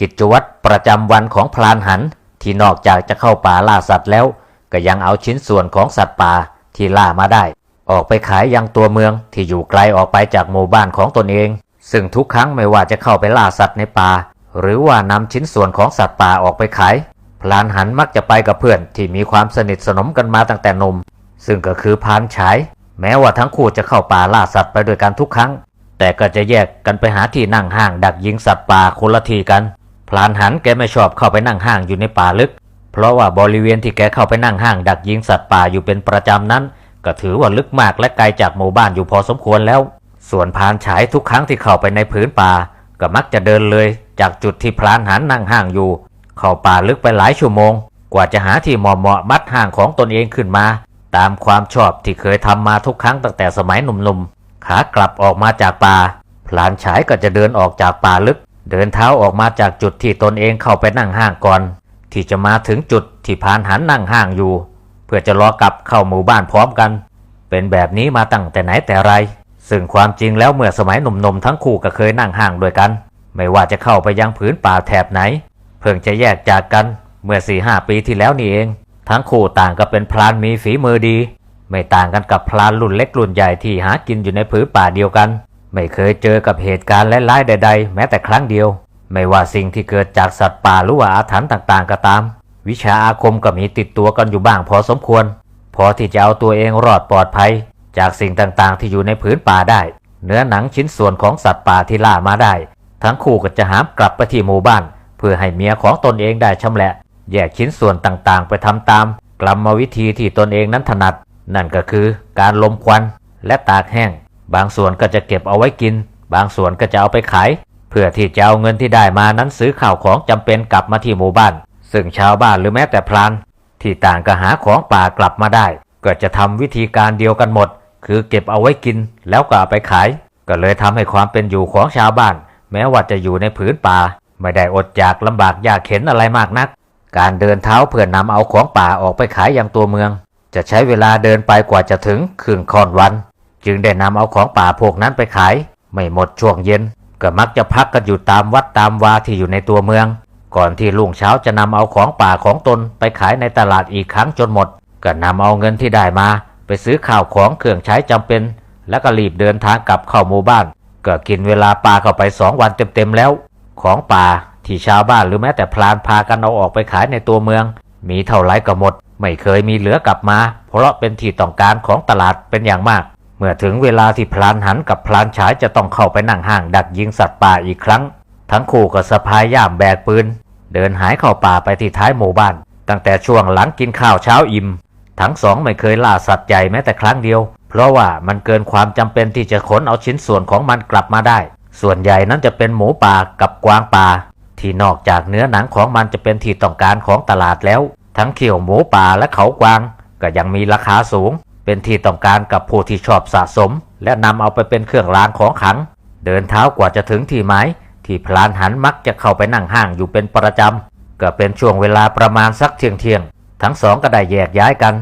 กิจวัตรประจำวันของพลานหันที่นอกจากจะเข้าป่าล่าสัตว์แล้ว ก็ยังเอาชิ้นส่วนของสัตว์ป่าที่ล่ามาได้ ออกไปขายยังตัวเมืองที่อยู่ไกลออกไปจากหมู่บ้านของตนเอง ซึ่งทุกครั้งไม่ว่าจะเข้าไปล่าสัตว์ในป่า หรือว่านำชิ้นส่วนของสัตว์ป่าออกไปขายพลานหันมักจะไปกับเพื่อนที่มีความสนิทสนมกันมาตั้งแต่หนุ่มซึ่งก็คือพานฉาย แม้ว่าทั้งคู่จะเข้าป่าล่าสัตว์ไปด้วยกันทุกครั้ง แต่ก็จะแยกกันไปหาที่นั่งห้างดักยิงสัตว์ป่าคนละทีกัน ลานหันแกไม่ชอบเข้าไปนั่งห้างอยู่ในป่าลึก เพราะว่าบริเวณที่แกเข้าไปนั่งห้างดักยิงสัตว์ป่าอยู่เป็นประจำนั้น ก็ถือว่าลึกมากและไกลจากหมู่บ้านอยู่พอสมควรแล้ว ส่วนพานฉายทุกครั้งที่เข้าไปในผืนป่า ก็มักจะเดินเลย จากจุดที่พลานหันนั่งห้างอยู่ เข้าป่าลึกไปหลายชั่วโมง กว่าจะหาที่เหมาะเหมาะมัดห้างของตนเองขึ้นมา ตามความชอบที่เคยทำมาทุกครั้งตั้งแต่สมัยหนุ่มๆขากลับออกมาจากป่าพลานฉายก็จะเดินออกจากป่าลึก เดินเท้าออกมาจากจุดที่ตนเองเข้าไปนั่งห้างก่อน ที่จะมาถึงจุดที่พานหันนั่งห้างอยู่ เพื่อจะรอกลับเข้าหมู่บ้านพร้อมกัน เป็นแบบนี้มาตั้งแต่ไหนแต่ไร ซึ่งความจริงแล้วเมื่อสมัยหนุ่มๆทั้งคู่ก็เคยนั่งห้างด้วยกัน ไม่ว่าจะเข้าไปยังผืนป่าแถบไหน เพิ่งจะแยกจากกันเมื่อสี่ห้าปีที่แล้วนี่เอง ทั้งคู่ต่างก็เป็นพลานมีฝีมือดี ไม่ต่างกันกับพลานรุ่นเล็กรุ่นใหญ่ที่หากินอยู่ในผืนป่าเดียวกัน ไม่เคยเจอกับเหตุการณ์ร้ายๆใด ๆ แม้แต่ครั้งเดียว ไม่ว่าสิ่งที่เกิดจากสัตว์ป่าหรือว่าอาถรรพ์ต่างๆก็ตาม วิชาอาคมก็มีติดตัวกันอยู่บ้างพอสมควร พอที่จะเอาตัวเองรอดปลอดภัย จากสิ่งต่างๆ ที่อยู่ในผืนป่าได้ เนื้อหนังชิ้นส่วนของสัตว์ป่าที่ล่ามาได้ ทั้งคู่ก็จะหามกลับไปที่หมู่บ้าน เพื่อให้เมียของตนเองได้ชำแหละ แยกชิ้นส่วนต่างๆ ไปทำตามกรรมวิธีที่ตนเองนั้นถนัด นั่นก็คือการลมควันและตากแห้ง บางส่วนก็จะเก็บเอาไว้กิน บางส่วนก็จะเอาไปขาย เพื่อที่จะเอาเงินที่ได้มานั้นซื้อข้าวของจำเป็นกลับมาที่หมู่บ้าน ซึ่งชาวบ้านหรือแม้แต่พรานที่ต่างก็หาของป่ากลับมาได้ ก็จะทำวิธีการเดียวกันหมด คือเก็บเอาไว้กินแล้วก็เอาไปขาย ก็เลยทำให้ความเป็นอยู่ของชาวบ้าน แม้ว่าจะอยู่ในผืนป่า ไม่ได้อดอยากลำบากยากเข็นอะไรมากนัก การเดินเท้าเพื่อนำเอาของป่าออกไปขายยังตัวเมือง จะใช้เวลาเดินไปกว่าจะถึงครึ่งค่อนวัน จึงได้นำเอาของป่าพวกนั้นไปขาย ไม่หมดช่วงเย็น ก็มักจะพักกันอยู่ตามวัดตามวาที่อยู่ในตัวเมือง ก่อนที่ลุงเช้าจะนำเอาของป่าของตนไปขายในตลาดอีกครั้งจนหมด ก็นำเอาเงินที่ได้มา ไปซื้อข้าวของเครื่องใช้จำเป็น แล้วก็รีบเดินทางกลับเข้าหมู่บ้าน ก็กินเวลาปลาเข้าไปสองวันเต็มๆแล้ว ของป่าที่ชาวบ้านหรือแม้แต่พลานพากันเอาออกไปขายในตัวเมือง มีเท่าไรก็หมด ไม่เคยมีเหลือกลับมา เพราะเป็นที่ต้องการของตลาดเป็นอย่างมาก เมื่อถึงเวลาที่พลานหันกับพลานฉายจะต้องเข้าไปนั่งห้างดักยิงสัตว์ป่าอีกครั้ง ทั้งคู่ก็สะพายย่ามแบกปืน เดินหายเข้าป่าไปที่ท้ายหมู่บ้าน ตั้งแต่ช่วงหลังกินข้าวเช้าอิ่ม ทั้งสองไม่เคยล่าสัตว์ใหญ่แม้แต่ครั้งเดียว เพราะว่ามันเกินความจำเป็นที่จะขนเอาชิ้นส่วนของมันกลับมาได้ ส่วนใหญ่นั้นจะเป็นหมูป่ากับกวางป่า ที่นอกจากเนื้อหนังของมันจะเป็นที่ต้องการของตลาดแล้ว ทั้งเขียวหมูป่าและเขากวางก็ยังมีราคาสูง เป็นที่ต้องการกับผู้ที่ชอบสะสม และนำเอาไปเป็นเครื่องรางของขลัง เดินเท้ากว่าจะถึงที่หมายที่พลานหันมักจะเข้าไปนั่งห้างอยู่เป็นประจำก็เป็นช่วงเวลาประมาณสักเที่ยงเที่ยงทั้งสองก็ได้แยกย้ายกัน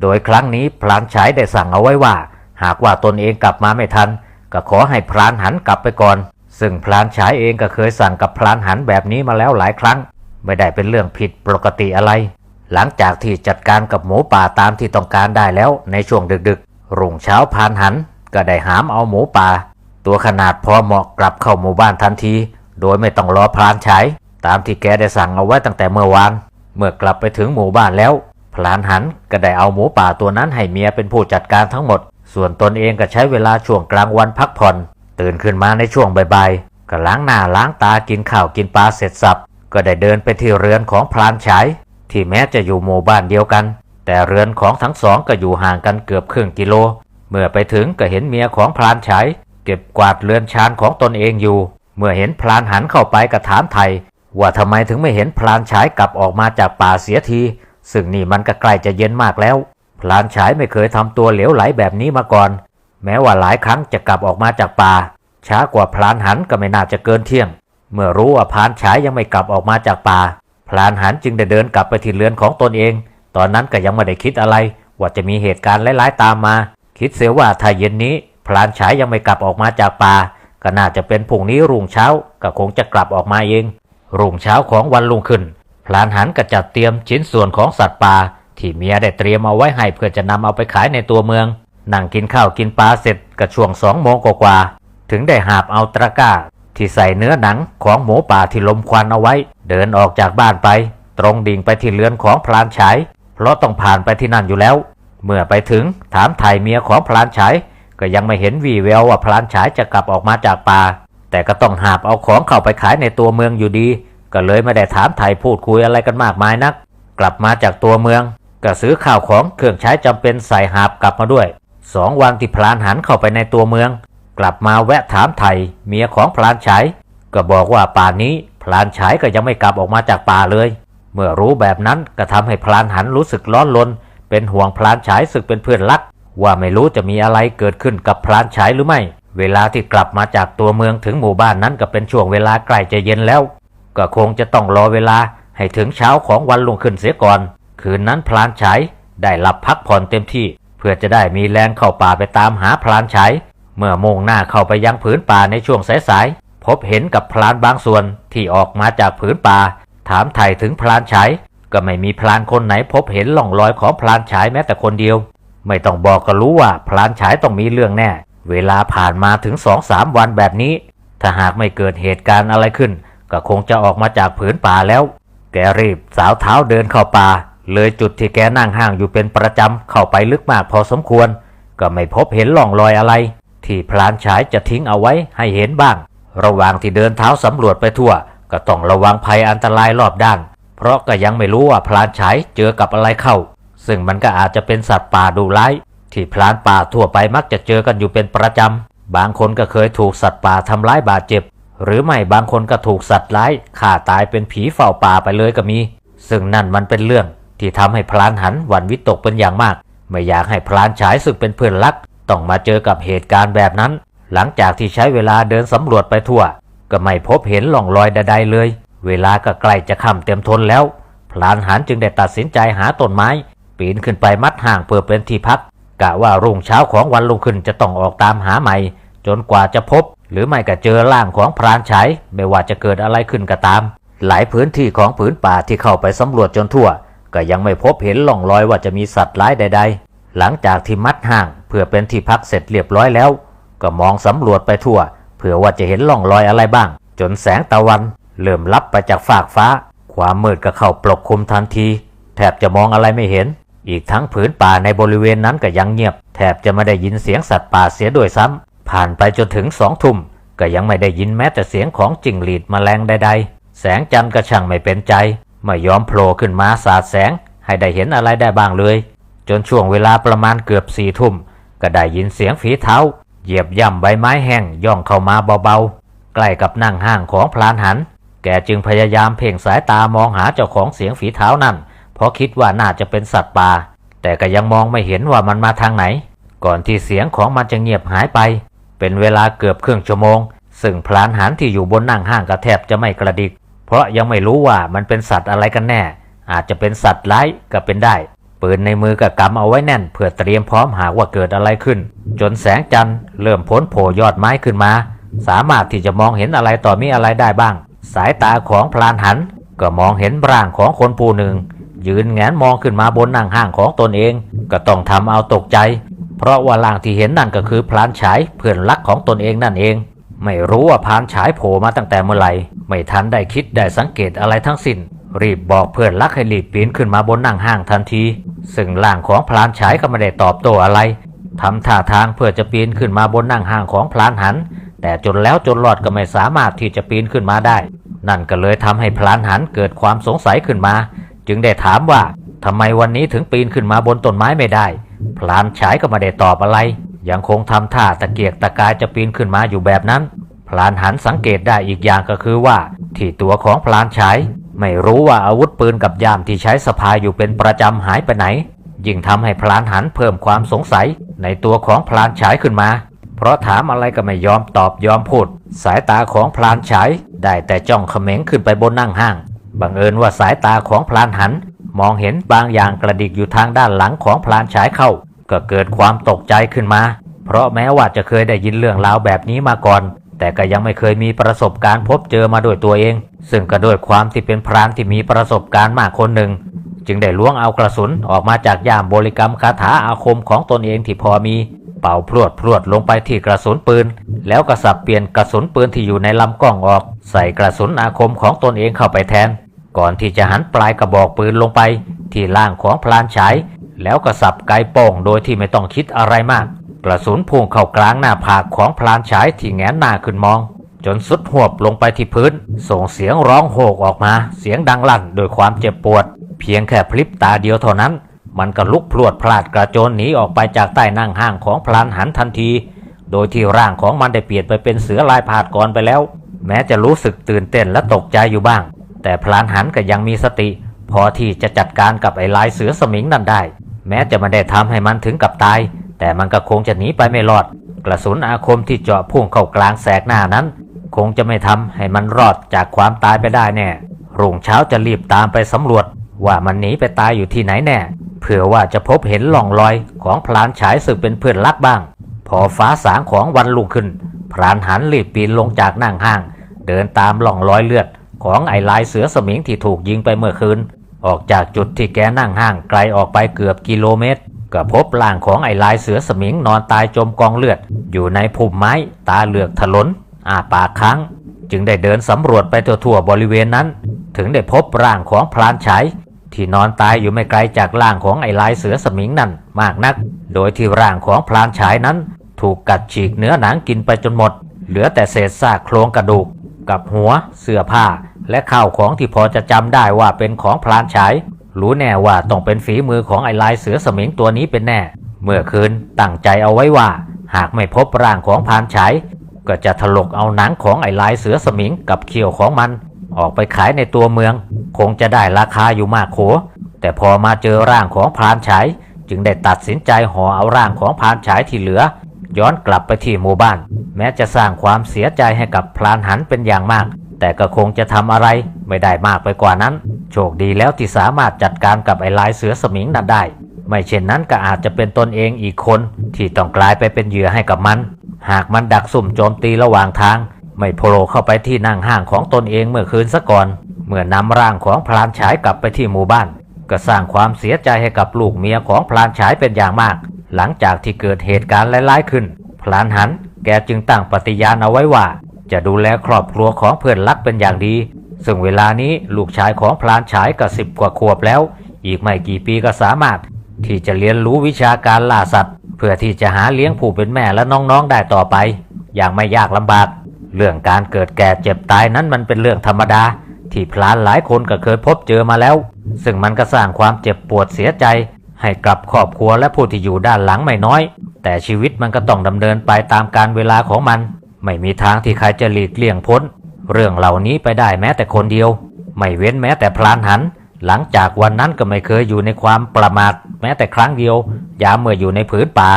โดยครั้งนี้พลานฉายได้สั่งเอาไว้ว่า หากว่าตนเองกลับมาไม่ทัน ก็ขอให้พลานหันกลับไปก่อน ซึ่งพลานฉายเองก็เคยสั่งกับพลานหันแบบนี้มาแล้วหลายครั้ง ไม่ได้เป็นเรื่องผิดปกติอะไร หลังจากที่จัดการกับหมูป่าตามที่ต้องการได้แล้วในช่วงดึกๆ รุ่งเช้าพลานหันก็ได้หามเอาหมูป่า ตัวขนาดพอเหมาะกลับเข้าหมู่บ้านทันที โดยไม่ต้องรอพลานฉายตามที่แกได้สั่งเอาไว้ตั้งแต่เมื่อวาน เมื่อกลับไปถึงหมู่บ้านแล้ว พลานหันก็ได้เอาหมูป่าตัวนั้นให้เมียเป็นผู้จัดการทั้งหมด ส่วนตนเองก็ใช้เวลาช่วงกลางวันพักผ่อน ตื่นขึ้นมาในช่วงบ่ายๆก็ล้างหน้าล้างตากินข้าวกินปลาเสร็จสับ ก็ได้เดินไปที่เรือนของพลานฉาย ที่แม้จะอยู่หมู่บ้านเดียวกัน แต่เรือนของทั้งสองก็อยู่ห่างกันเกือบครึ่งกิโล เมื่อไปถึงก็เห็นเมียของพลานฉายเก็บกวาดเรือนชานของตนเองอยู่ เมื่อเห็นพลานหันเข้าไปก็ถามไทย ว่าทำไมถึงไม่เห็นพลานฉายกลับออกมาจากป่าเสียที ซึ่งนี่มันก็ใกล้จะเย็นมากแล้วพลานฉายไม่เคยทำตัวเหลวไหลแบบนี้มาก่อน แม้ว่าหลายครั้งจะกลับออกมาจากป่า ช้ากว่าพลานหันก็ไม่น่าจะเกินเที่ยง เมื่อรู้ว่าพลานฉายยังไม่กลับออกมาจากป่า พลานหันจึงได้เดินกลับไปที่เรือนของตนเอง ตอนนั้นก็ยังไม่ได้คิดอะไร ว่าจะมีเหตุการณ์ร้ายๆตามมา คิดเสียว่าถ้าเย็นนี้ พลานฉายยังไม่กลับออกมาจากป่าก็น่าจะเป็นพรุ่งนี้รุ่งเช้าก็คงจะกลับออกมาเอง รุ่งเช้าของวันรุ่งขึ้น พลานหันก็จัดเตรียมชิ้นส่วนของสัตว์ป่าที่เมียได้เตรียมเอาไว้ให้เพื่อจะนำเอาไปขายในตัวเมือง นั่งกินข้าวกินปลาเสร็จก็ช่วงสองโมงกว่าถึงได้หาบเอาตะกร้า ที่ใส่เนื้อหนังของหมูป่าที่ลมควันเอาไว้ เดินออกจากบ้านไป ตรงดิ่งไปที่เรือนของพลานฉาย เพราะต้องผ่านไปที่นั่นอยู่แล้ว เมื่อไปถึงถามไทยเมียของพลานฉาย ก็ยังไม่เห็นวี่แววว่าพลานฉายจะกลับออกมาจากป่า แต่ก็ต้องหาบเอาของเข้าไปขายในตัวเมืองอยู่ดี ก็เลยไม่ได้ถามไทยพูดคุยอะไรกันมากมายนัก กลับมาจากตัวเมืองก็ซื้อข้าวของเครื่องใช้จำเป็นใส่หาบกลับมาด้วยสองวันที่พลานหันเข้าไปในตัวเมือง กลับมาแวะถามไทยเมียของพลานฉายก็บอกว่าป่านนี้พลานฉายก็ยังไม่กลับออกมาจากป่าเลย เมื่อรู้แบบนั้นก็ทำให้พลานหันรู้สึกร้อนรนเป็นห่วงพลานฉายสึกเป็นเพื่อนรัก ว่าไม่รู้จะมีอะไรเกิดขึ้นกับพลานฉายหรือไม่ เวลาที่กลับมาจากตัวเมืองถึงหมู่บ้านนั้นก็เป็นช่วงเวลาใกล้จะเย็นแล้ว ก็คงจะต้องรอเวลาให้ถึงเช้าของวันรุ่งขึ้นเสียก่อน คืนนั้นพลานฉายได้หลับพักผ่อนเต็มที่ เพื่อจะได้มีแรงเข้าป่าไปตามหาพลานฉาย เมื่อมุ่งหน้าเข้าไปยังผืนป่าในช่วงสายๆพบเห็นกับพลานบางส่วนที่ออกมาจากผืนป่า ถามไถ่ถึงพลานฉายก็ไม่มีพลานคนไหนพบเห็นล่องรอยของพลานฉายแม้แต่คนเดียว ไม่ต้องบอกก็รู้ว่าพลานฉายต้องมีเรื่องแน่ เวลาผ่านมาถึงสองสามวันแบบนี้ ถ้าหากไม่เกิดเหตุการณ์อะไรขึ้น ก็คงจะออกมาจากผืนป่าแล้ว แกรีบสาวเท้าเดินเข้าป่า เลยจุดที่แกนั่งห้างอยู่เป็นประจำเข้าไปลึกมากพอสมควร ก็ไม่พบเห็นล่องรอยอะไร ที่พลานฉายจะทิ้งเอาไว้ให้เห็นบ้าง ระหว่างที่เดินเท้าสำรวจไปทั่ว ก็ต้องระวังภัยอันตรายรอบด้าน เพราะก็ยังไม่รู้ว่าพลานฉายเจอกับอะไรเข้า ซึ่งมันก็อาจจะเป็นสัตว์ป่าดุร้าย ที่พลานป่าทั่วไปมักจะเจอกันอยู่เป็นประจำ บางคนก็เคยถูกสัตว์ป่าทำร้ายบาดเจ็บ หรือไม่บางคนก็ถูกสัตว์ร้ายฆ่าตายเป็นผีเฝ้าป่าไปเลยก็มี ซึ่งนั่นมันเป็นเรื่องที่ทำให้พลานหันหวั่นวิตกเป็นอย่างมาก ไม่อยากให้พลานฉายสึกเป็นเพื่อนรัก ต้องมาเจอกับเหตุการณ์แบบนั้น หลังจากที่ใช้เวลาเดินสำรวจไปทั่ว ก็ไม่พบเห็นหล่องรอยใดๆเลย เวลาก็ใกล้จะค่ำเต็มทนแล้ว พลานหันจึงได้ตัดสินใจหาต้นไม้ ปีนขึ้นไปมัดห่างเพื่อเป็นที่พักกะว่ารุ่งเช้าของวันรุ่งขึ้นจะต้องออกตามหาใหม่ จนกว่าจะพบ หรือไม่ก็เจอร่างของพรานฉายไม่ว่าจะเกิดอะไรขึ้นก็ตาม หลายพื้นที่ของผืนป่าที่เข้าไปสำรวจจนทั่ว ก็ยังไม่พบเห็นหล่องรอยว่าจะมีสัตว์ร้ายใดๆ หลังจากที่มัดห่างเพื่อเป็นที่พักเสร็จเรียบร้อยแล้ว ก็มองสำรวจไปทั่ว เผื่อว่าจะเห็นหล่องรอยอะไรบ้าง จนแสงตะวัน เริ่มลับไปจากฟากฟ้า ความมืดก็เข้าปกคลุมทันที แทบจะมองอะไรไม่เห็น อีกทั้งผืนป่าในบริเวณนั้นก็ยังเงียบ แทบจะไม่ได้ยินเสียงสัตว์ป่าเสียด้วยซ้ำผ่านไปจนถึงสองทุ่มก็ยังไม่ได้ยินแม้แต่เสียงของจิงหรีดแมลงใดๆ แสงจันทร์ก็ช่างไม่เป็นใจ ไม่ยอมโผล่ขึ้นมาสาดแสง ให้ได้เห็นอะไรได้บ้างเลย จนช่วงเวลาประมาณเกือบสี่ทุ่ม ก็ได้ยินเสียงฝีเท้า เหยียบย่ำใบไม้แห้งย่องเข้ามาเบาๆ ใกล้กับนั่งห้างของพลานหัน แกจึงพยายามเพ่งสายตามองหาเจ้าของเสียงฝีเท้านั่น เพราะคิดว่าน่าจะเป็นสัตว์ป่า แต่ก็ยังมองไม่เห็นว่ามันมาทางไหน ก่อนที่เสียงของมันจะเงียบหายไป เป็นเวลาเกือบครึ่งชั่วโมง ซึ่งพลานหันที่อยู่บนนั่งห้างก็แทบจะไม่กระดิก เพราะยังไม่รู้ว่ามันเป็นสัตว์อะไรกันแน่ อาจจะเป็นสัตว์ร้ายก็เป็นได้ ปืนในมือก็กำเอาไว้แน่น เพื่อเตรียมพร้อมหากว่าเกิดอะไรขึ้น จนแสงจันทร์เริ่มพ้นโผล่ยอดไม้ขึ้นมา สามารถที่จะมองเห็นอะไรต่อมีอะไรได้บ้าง สายตาของพลานหัน ก็มองเห็นร่างของคนผู้หนึ่ง ยืนแงนมองขึ้นมาบนนั่งห้างของตนเอง ก็ต้องทำเอาตกใจ เพราะว่าร่างที่เห็นนั่นก็คือพลานฉายเพื่อนรักของตนเองนั่นเอง ไม่รู้ว่าพลานฉายโผล่มาตั้งแต่เมื่อไหร่ไม่ทันได้คิดได้สังเกตอะไรทั้งสิ้น รีบบอกเพื่อนรักให้รีบปีนขึ้นมาบนนั่งห้างทันที ซึ่งร่างของพลานฉายก็ไม่ได้ตอบโต้อะไรทำท่าทางเพื่อจะปีนขึ้นมาบนนั่งห้างของพลานหัน แต่จนแล้วจนรอดก็ไม่สามารถที่จะปีนขึ้นมาได้ นั่นก็เลยทำให้พลานหันเกิดความสงสัยขึ้นมา จึงได้ถามว่าทำไมวันนี้ถึงปีนขึ้นมาบนต้นไม้ไม่ได้ พลานฉายก็ไม่ได้ตอบอะไร ยังคงทำท่าตะเกียกตะกายจะปีนขึ้นมาอยู่แบบนั้นพลานหันสังเกตได้อีกอย่างก็คือว่า ที่ตัวของพลานฉาย ไม่รู้ว่าอาวุธปืนกับยามที่ใช้สะพายอยู่เป็นประจำหายไปไหน ยิ่งทำให้พลานหันเพิ่มความสงสัยในตัวของพลานฉายขึ้นมา เพราะถามอะไรก็ไม่ยอมตอบยอมพูด สายตาของพลานฉายได้แต่จ้องเขม็งขึ้นไปบนนั่งห้าง บังเอิญว่าสายตาของพลานหัน มองเห็นบางอย่างกระดิกอยู่ทางด้านหลังของพลานฉายเข้า ก็เกิดความตกใจขึ้นมา เพราะแม้ว่าจะเคยได้ยินเรื่องราวแบบนี้มาก่อน แต่ก็ยังไม่เคยมีประสบการณ์พบเจอมาด้วยตัวเอง ซึ่งก็ด้วยความที่เป็นพรานที่มีประสบการณ์มากคนหนึ่ง จึงได้ล้วงเอากระสุนออกมาจากย่ามบริกรรมคาถาอาคมของตนเองที่พอมี เป่าพรวดพรวดลงไปที่กระสุนปืน แล้วก็สับเปลี่ยนกระสุนปืนที่อยู่ในลำกล้องออก ใส่กระสุนอาคมของตนเองเข้าไปแทน ก่อนที่จะหันปลายกระบอกปืนลงไป ที่ล่างของพลานฉายแล้วก็สับไกโป่งโดยที่ไม่ต้องคิดอะไรมาก กระสุนพุ่งเข้ากลางหน้าผากของพลานฉายที่แงนหน้าขึ้นมอง จนสุดหวบลงไปที่พื้น ส่งเสียงร้องโหกออกมา เสียงดังลั่นโดยความเจ็บปวด เพียงแค่พลิบตาเดียวเท่านั้น มันก็ลุกพรวดพลาดกระโจนหนีออกไปจากใต้นั่งห้างของพลานหันทันที โดยที่ร่างของมันได้เปลี่ยนไปเป็นเสือลายผาดก่อนไปแล้ว แม้จะรู้สึกตื่นเต้นและตกใจอยู่บ้าง แต่พลานหันก็ยังมีสติ พอที่จะจัดการกับไอ้ลายเสือสมิงนั่นได้ แม้จะไม่ได้ทำให้มันถึงกับตาย แต่มันก็คงจะหนีไปไม่รอด กระสุนอาคมที่เจาะพุ่งเข้ากลางแสกหน้านั้น คงจะไม่ทำให้มันรอดจากความตายไปได้แน่ รุ่งเช้าจะรีบตามไปสำรวจ ว่ามันหนีไปตายอยู่ที่ไหนแน่ เผื่อว่าจะพบเห็นล่องรอยของพลานฉายสึกเป็นเพื่อนรักบ้าง พอฟ้าสางของวันลุงขึ้น พรานหันรีบปีนลงจากนั่งห้าง เดินตามล่องรอยเลือด ของไอ้ลายเสือสมิงที่ถูกยิงไปเมื่อคืน ออกจากจุดที่แกนั่งห้างไกลออกไปเกือบกิโลเมตร ก็พบร่างของไอ้ลายเสือสมิงนอนตายจมกองเลือด อยู่ในพุ่มไม้ตาเหลือกถลนอาปากค้าง จึงได้เดินสำรวจไปทั่วๆบริเวณนั้น ถึงได้พบร่างของพลานฉายที่นอนตายอยู่ไม่ไกลจากร่างของไอ้ลายเสือสมิงนั่นมากนัก โดยที่ร่างของพลานฉายนั้น ถูกกัดฉีกเนื้อหนังกินไปจนหมด เหลือแต่เศษซากโครงกระดูก กับหัว เสื้อผ้า และข้าวของที่พอจะจำได้ว่าเป็นของพลานฉาย รู้แน่ว่าต้องเป็นฝีมือของไอ้ลายเสือสมิงตัวนี้เป็นแน่ เมื่อคืนตั้งใจเอาไว้ว่า หากไม่พบร่างของพานฉายก็จะถลกเอาหนังของไอ้ลายเสือสมิงกับเขียวของมัน ออกไปขายในตัวเมือง คงจะได้ราคาอยู่มากโข แต่พอมาเจอร่างของพานฉายจึงได้ตัดสินใจห่อเอาร่างของพานฉายที่เหลือ ย้อนกลับไปที่หมู่บ้าน แม้จะสร้างความเสียใจให้กับพรานหันเป็นอย่างมาก แต่ก็คงจะทำอะไรไม่ได้มากไปกว่านั้น โชคดีแล้วที่สามารถจัดการกับไอ้ลายเสือสมิงนั้นได้ ไม่เช่นนั้นก็อาจจะเป็นตนเองอีกคน ที่ต้องกลายไปเป็นเหยื่อให้กับมัน หากมันดักสุ่มโจมตีระหว่างทาง ไม่โผล่เข้าไปที่นั่งห้างของตนเองเมื่อคืนซะก่อน เมื่อนำร่างของพลานฉายกลับไปที่หมู่บ้าน ก็สร้างความเสียใจให้กับลูกเมียของพลานฉายเป็นอย่างมาก หลังจากที่เกิดเหตุการณ์ร้ายๆขึ้นพลานหันแกจึงตั้งปฏิญาณเอาไว้ว่า จะดูแลครอบครัวของเพื่อนรักเป็นอย่างดี ซึ่งเวลานี้ลูกชายของพลานฉายก็สิบกว่าขวบแล้ว อีกไม่กี่ปีก็สามารถ ที่จะเรียนรู้วิชาการล่าสัตว์ เพื่อที่จะหาเลี้ยงผู้เป็นแม่และน้องๆได้ต่อไป อย่างไม่ยากลำบาก เรื่องการเกิดแก่เจ็บตายนั้นมันเป็นเรื่องธรรมดา ที่พลานหลายคนก็เคยพบเจอมาแล้ว ซึ่งมันก็สร้างความเจ็บปวดเสียใจ ให้กับครอบครัวและผู้ที่อยู่ด้านหลังไม่น้อย แต่ชีวิตมันก็ต้องดำเนินไปตามการเวลาของมัน ไม่มีทางที่ใครจะหลีกเลี่ยงพ้น เรื่องเหล่านี้ไปได้แม้แต่คนเดียว ไม่เว้นแม้แต่พลานหัน หลังจากวันนั้นก็ไม่เคยอยู่ในความประมาทแม้แต่ครั้งเดียวยามเมื่ออยู่ในผืนป่า